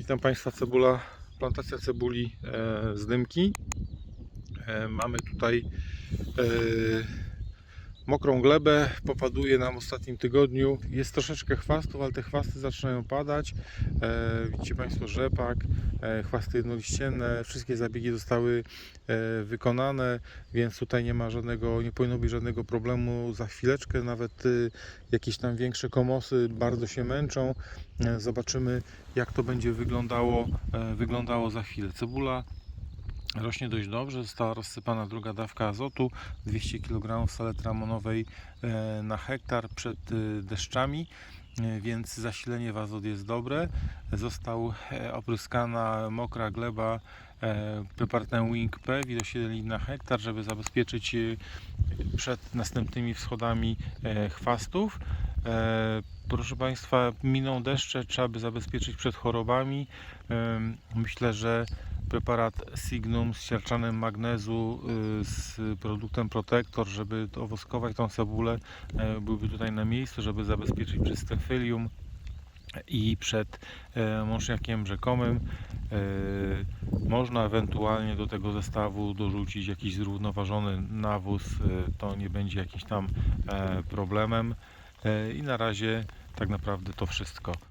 Witam Państwa, cebula, plantacja cebuli e, z dymki. E, mamy tutaj e, mokrą glebę, popaduje nam w ostatnim tygodniu. Jest troszeczkę chwastów, ale te chwasty zaczynają padać. E, widzicie Państwo rzepak, e, chwasty jednoliścienne, wszystkie zabiegi zostały e, wykonane, więc tutaj nie ma żadnego, nie powinno być żadnego problemu. Za chwileczkę nawet y, jakieś tam większe komosy bardzo się męczą. E, Zobaczymy jak to będzie wyglądało, e, wyglądało za chwilę. Cebula rośnie dość dobrze, została rozsypana druga dawka azotu, 200 kg salety ramonowej e, na hektar przed e, deszczami, e, więc zasilenie w azot jest dobre. Został opryskana mokra gleba preparatem Wing P, 7 litrów na hektar, żeby zabezpieczyć przed następnymi wschodami chwastów. Proszę Państwa, miną deszcze, trzeba by zabezpieczyć przed chorobami. Myślę, że preparat Signum z siarczanem magnezu y, z produktem Protector, żeby owoskować tą cebulę, e, byłby tutaj na miejscu, żeby zabezpieczyć przed stefylium i przed e, mączniakiem rzekomym. Można ewentualnie do tego zestawu dorzucić jakiś zrównoważony nawóz, to nie będzie jakimś tam problemem. I na razie tak naprawdę to wszystko.